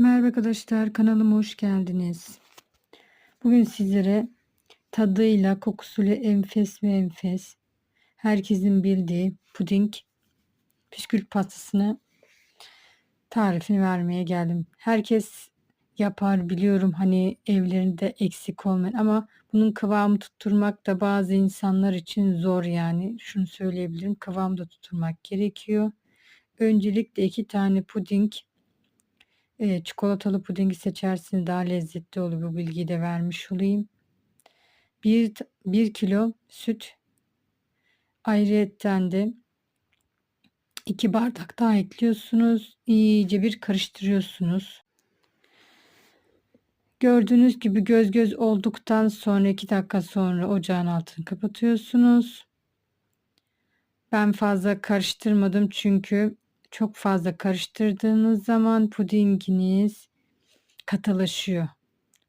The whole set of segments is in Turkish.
Merhaba arkadaşlar, kanalıma hoş geldiniz. Bugün sizlere tadıyla, kokusuyla enfes ve enfes, herkesin bildiği puding, püskült pastasını tarifini vermeye geldim. Herkes yapar biliyorum hani evlerinde eksik olmayan ama bunun kıvamı tutturmak da bazı insanlar için zor yani. Şunu söyleyebilirim, kıvamda tutturmak gerekiyor. Öncelikle iki tane puding Eee, çikolatalı pudingi seçerseniz daha lezzetli olur. Bu bilgiyi de vermiş olayım. 1 t 1 kilo süt. Ayrıyetten de 2 bardak daha ekliyorsunuz. İyice bir karıştırıyorsunuz. Gördüğünüz gibi göz göz olduktan sonra 2 dakika sonra ocağın altını kapatıyorsunuz. Ben fazla karıştırmadım çünkü çok fazla karıştırdığınız zaman pudinginiz katılaşıyor.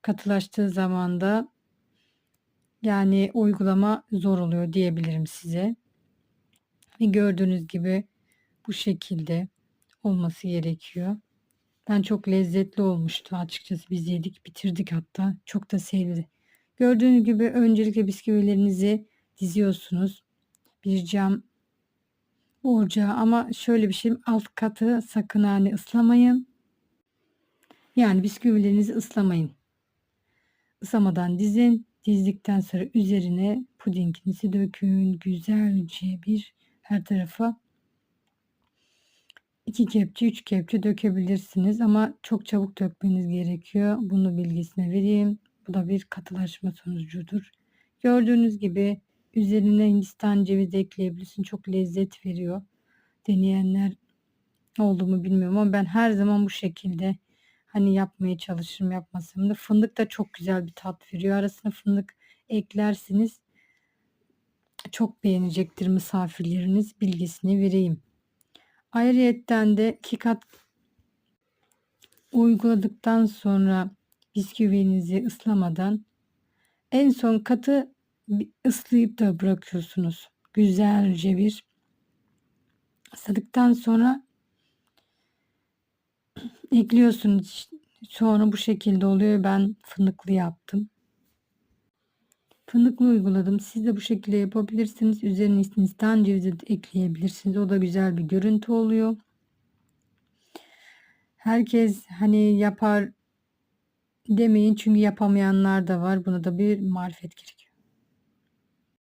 Katılaştığı zaman da yani uygulama zor oluyor diyebilirim size. Ve gördüğünüz gibi bu şekilde olması gerekiyor. Ben çok lezzetli olmuştu açıkçası. Biz yedik, bitirdik hatta. Çok da sevdi. Gördüğünüz gibi öncelikle bisküvilerinizi diziyorsunuz. Bir cam borcağı ama şöyle bir şey alt katı sakın hani ıslamayın. Yani bisküvilerinizi ıslamayın. Islamadan dizin. Dizdikten sonra üzerine pudinginizi dökün. Güzelce bir her tarafa iki kepçe, üç kepçe dökebilirsiniz ama çok çabuk dökmeniz gerekiyor. Bunu bilgisine vereyim. Bu da bir katılaşma sonucudur. Gördüğünüz gibi üzerine Hindistan cevizi ekleyebilirsin. Çok lezzet veriyor. Deneyenler oldu mu bilmiyorum ama ben her zaman bu şekilde hani yapmaya çalışırım yapmasam da. Fındık da çok güzel bir tat veriyor. Arasına fındık eklersiniz. Çok beğenecektir misafirleriniz. Bilgisini vereyim. Ayrıyetten de iki kat uyguladıktan sonra bisküvinizi ıslamadan en son katı ıslayıp da bırakıyorsunuz. Güzelce bir ısladıktan sonra ekliyorsunuz. Sonra bu şekilde oluyor. Ben fındıklı yaptım. Fındıklı uyguladım. Siz de bu şekilde yapabilirsiniz. Üzerine Hindistan cevizi de ekleyebilirsiniz. O da güzel bir görüntü oluyor. Herkes hani yapar demeyin çünkü yapamayanlar da var. Buna da bir marifet gerekiyor.